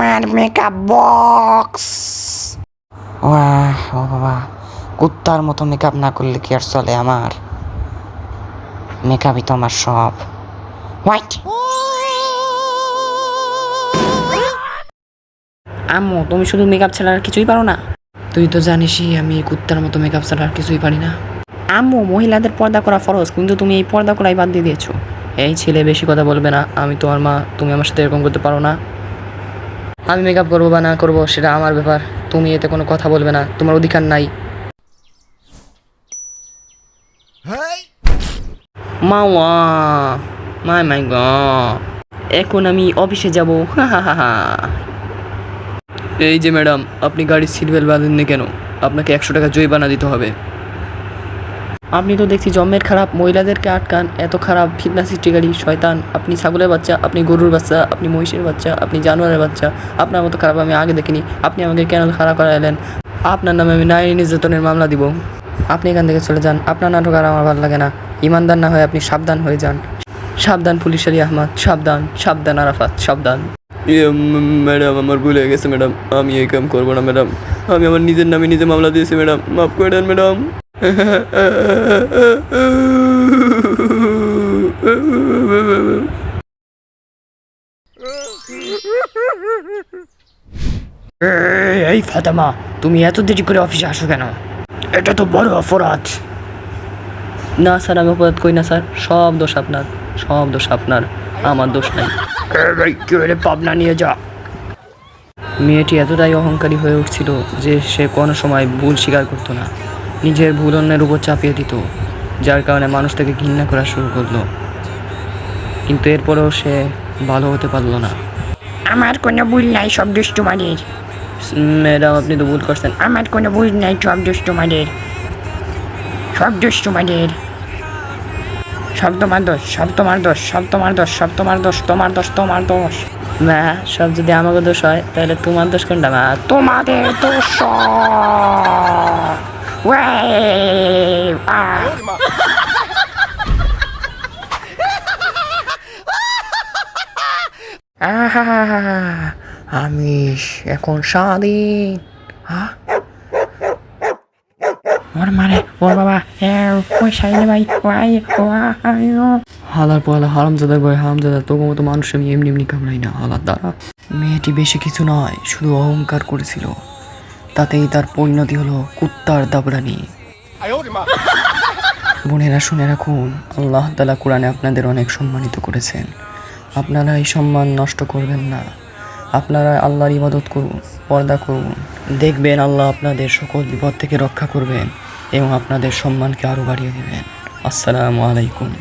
আমার makeup box ওয়াহ ও বাবা। কুত্তার মতো মেকআপ না করলে কি আর চলে আমার? মেকআপই তো আমার সব। হোয়াইট আম্মু তুমি শুধু মেকআপ ছাড়া আর কিছুই পারো না? তুই তো জানিসই আমি কুত্তার মতো মেকআপ ছাড়া আর কিছুই পারি না। আম্মু মহিলাদের পর্দা করা ফরজ কিন্তু তুমি এই পর্দা করাই বাদ দিয়ে দিয়েছ। এই ছেলে বেশি কথা বলবে না আমি তোমার মা তুমি আমার সাথে এরকম করতে পারো না। আমি মেকআপ করব বা না করব সেটা আমার ব্যাপার। তুমি এতে কোনো কথা বলবে না। তোমার অধিকার নাই। মাওয়া। মাই মাই গ। এখন আমি অফিসে যাব। হা হা হা হা। এই যে ম্যাডাম আপনি গাড়ির সিট বেল্ট বাঁধেননি কেন? আপনাকে একশো টাকা জরিমানা দিতে হবে। আপনি তো দেখছি জন্মের খারাপ, মহিলাদেরকে আটকান, এত খারাপ ফিটনা সৃষ্টিকারী, শয়তান। আপনি ছাগলের বাচ্চা, আপনি গরুর বাচ্চা, আপনি মহিষের বাচ্চা, আপনি জানোয়ারের বাচ্চা। আপনার মতো খারাপ আমি আগে দেখিনি। আপনি আমাকে কেন খারাপ করাইলেন? আপনার নামে আমি নারী নির্যাতনের মামলা দিব। আপনি এখান থেকে চলে যান। আপনার নাটক আর আমার ভালো লাগে না। ইমানদার না হয়ে আপনি সাবধান হয়ে যান। সাবধান পুলিশ আলী আহমদ। সাবধান সাবধান আরাফাত, সাবধান। ম্যাডাম, আমার ভুল হয়ে গেছে, ম্যাডাম। আমি এই কাম করব না, ম্যাডাম। আমি আমার নিজের নামে নিজে মামলা দিয়েছি, ম্যাডাম। মাফ করে দেন, ম্যাডাম। এই ফাতেমা তুমি এত দেরি করে অফিসে আসো কেন? এটা তো বড় অপরাধ। না স্যার আমি অপরাধ করি না স্যার। সব দোষ আপনার সব দোষ আপনার। আমার দোষ নাই। পাবনা নিয়ে যা। মেয়েটি এতটাই অহংকারী হয়ে উঠছিল যে সে কোনো সময় ভুল স্বীকার করতো না। নিজের ভুল অন্যের উপর চাপিয়ে দিত যার কারণে মানুষ তাকে ঘৃণা করা শুরু করল। কিন্তু এরপরেও সে ভালো হতে পারল না। আমার কোনো ভুল নাই সব দুষ্টুমাদের। ম্যাডাম আপনি তো ভুল করছেন। আমার কোনো ভুল নাই সব দুষ্টুমাদের। সব দুষ্টুমাদের। সব তোমার দোষ সব তোমার দোষ সব তোমার দোষ সব তোমার দোষ তোমার দোষ তোমার দোষ। মা সব যদি আমাকে দোষ হয় তাহলে তোমার দোষ কোনটা মা? তোমাদের দোষ। আমি এখন স্বাধীন হ্যাঁ ওর মানে ওর বাবা এ, ওই সাইলে ভাই ও। হালার পয়লা হারামজাদার ভয় হারামজাদা তবু মতো মানুষ আমি এমনি এমনি কামড়াই না হালার দ্বারা। মেয়েটি বেশি কিছু নয় শুধু অহংকার করেছিল। তাতেই তার পরিণতি হলো কুত্তার দাবড়ানি। বোনেরা শুনে রাখুন, আল্লাহ তালা কোরআনে আপনাদের অনেক সম্মানিত করেছেন। আপনারা এই সম্মান নষ্ট করবেন না। আপনারা আল্লাহর ইবাদত করুন, পর্দা করুন। দেখবেন আল্লাহ আপনাদের সকল বিপদ থেকে রক্ষা করবেন এবং আপনাদের সম্মানকে আরও বাড়িয়ে দেবেন। আসসালামু আলাইকুম।